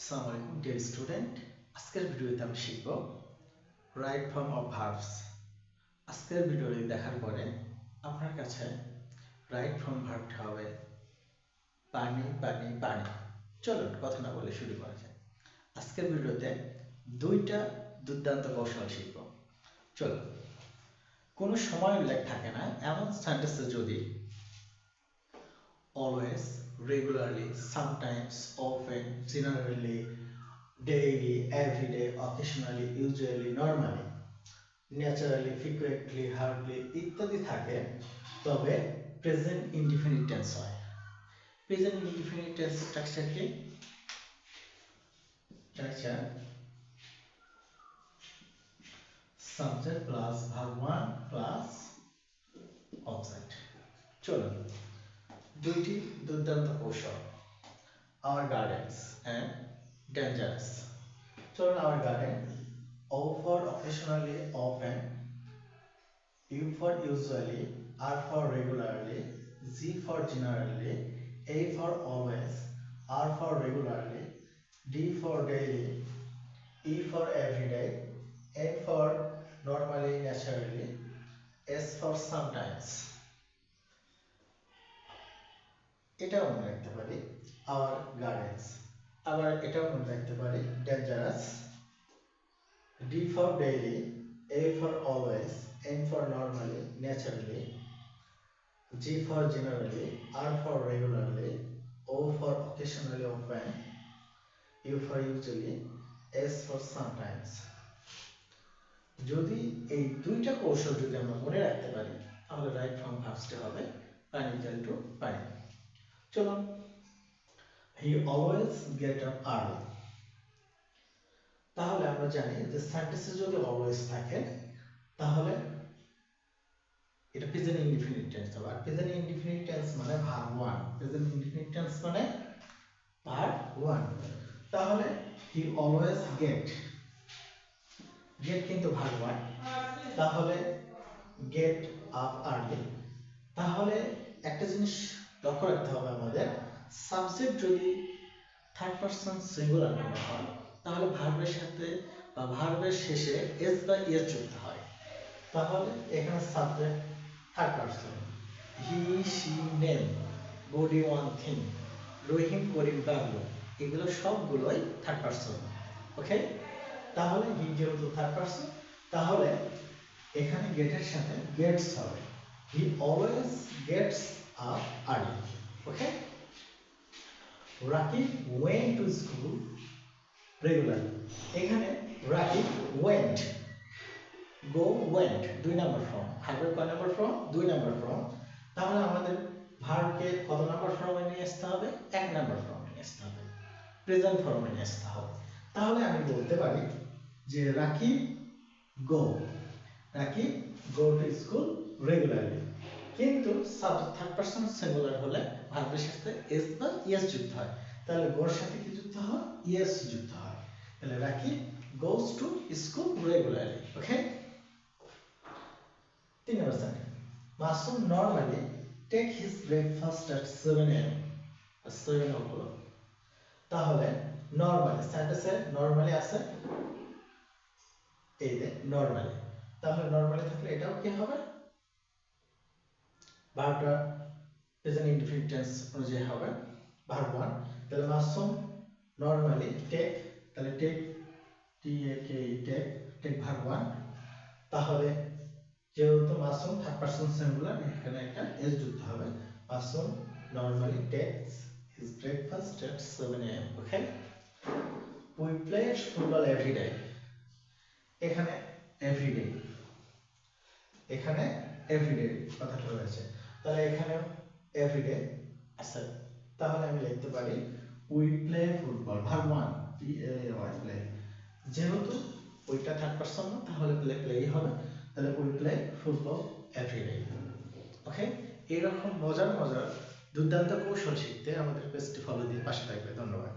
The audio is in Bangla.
আসসালামু আলাইকুম ডিয়ার স্টুডেন্ট আজকের ভিডিওতে আমি শিখব রাইট ফর্ম অফ ভার্বস আজকের ভিডিওটি দেখার পরে আপনার কাছে রাইট ফর্ম ভার্বটা হবে পানি পানি পানি। চলুন কথা না বলে শুরু করা যায় আজকের ভিডিওতে দুইটা দুর্দান্ত কৌশল শিখব। চলুন। কোনো সময় উল্লেখ থাকে না এমন সেন্টেন্সে যদি always, regularly, sometimes, often, generally, daily, every day, occasionally, usually, normally, naturally, frequently, hardly ইত্যাদি থাকে তবে প্রেজেন্ট ইনডিফিনিট টেন্স হয় প্রেজেন্ট ইনডিফিনিট টেন্স স্ট্রাকচার কি structure subject plus verb one plus object চলুন দুইটি দুর্দান্ত কৌশল আওয়ার গার্ডেন্স অ্যান্ড ডেঞ্জারাস চলুন our garden O for occasionally open U for usually R for regularly G for generally A for always R for regularly D for daily E for everyday A for normally naturally S for sometimes এটাও মনে রাখতে পারি। আওয়ার গার্ডেন্স আবার এটাও মনে রাখতে পারি dangerous D for daily A for always N for normally naturally G for generally R for regularly O for occasionally open U for usually S for sometimes যদি এই দুইটা কৌশল যদি আমরা মনে রাখতে পারি, তাহলে রাইট ফর্ম ভার্বসটা হবে পানি ইকুয়াল টু পানি চলুন। He always get up early তাহলে আমরা জানি যে সেন্টেন্সে যদি অলওয়েজ থাকে, তাহলে এটা প্রেজেন্ট ইনডিফিনিট টেন্স আর প্রেজেন্ট ইনডিফিনিট টেন্স মানে verb one present indefinite tense মানে ভার্ব ওয়ান তাহলে হি অলওয়েজ গেট গেট কিন্তু ভার্ব ওয়ান তাহলে গেট আপ আর্লি তাহলে একটা জিনিস লক্ষ্য রাখতে হবে আমাদের। সাবজেক্ট যদি থার্ড পারসন সিঙ্গুলার নাম্বার হয়, তাহলে ভার্বের সাথে বা ভার্বের শেষে এস বা ইয়েস যুক্ত হয়। তাহলে এখানে subject third person he she name body one thing Rahim, Karim Bablu এগুলো সবগুলোই থার্ড পারসন ওকে তাহলে হি যেহেতু থার্ড পারসন তাহলে এখানে গেটের সাথে গেটস হবে। He always gets up early. Okay? Rakib went to school regularly. এখানে রাকিব went. Go went. দুই নাম্বার ফর্ম ভার্বের কয় নাম্বার ফর্ম দুই নাম্বার ফর্ম তাহলে আমাদের ভার্বকে কত নাম্বার ফর্মে নিয়ে আসতে হবে? এক নাম্বার ফর্মে নিয়ে আসতে হবে। প্রেজেন্ট ফর্মে নিয়ে আসতে হবে। তাহলে আমি বলতে পারি যে Rakib go Rakib go to school regularly কিন্তু থার্ড পারসন সিঙ্গুলার হলে ভার্বের সাথে এস বা ইয়েস যুক্ত হয়। তাহলে গোর সাথে কি যুক্ত হয়? ইয়েস যুক্ত হয়। তাহলে Rakhi goes to school regularly okay তিন number sentence Masum normally take his breakfast at seven AM seven ও তাহলে নর্মালি সেন্টেন্সে নর্মালি আছে? এই যে নর্মালি। তাহলে নর্মালি থাকলে এটাও কি হবে? ভার্বটা প্রেজেন্ট ইনডিফিনিট টেন্স অনুযায়ী হবে ভার্ব ওয়ান তাহলে মাসুম নরমালি টেক তাহলে take T A K take take verb one তাহলে যেহেতু মাসুম থার্ড পারসন সিঙ্গুলার এখানে একটা এস যুক্ত হবে। Masum normally takes his breakfast at 7 am we play football every day এখানে এভরিডে এখানে এভরিডে কথাটা রয়েছে। তাহলে এখানে এভরিডে আছে তাহলে আমি লিখতে পারি we play football verb one P A Y play যেহেতু ওইটা থার্ড পারসন না তাহলে প্লে প্লেই হবে। তাহলে we play football everyday okay এইরকম মজার মজার দুর্দান্ত কৌশল শিখতে আমাদের পেজটি ফলো দিয়ে পাশে থাকবে। ধন্যবাদ।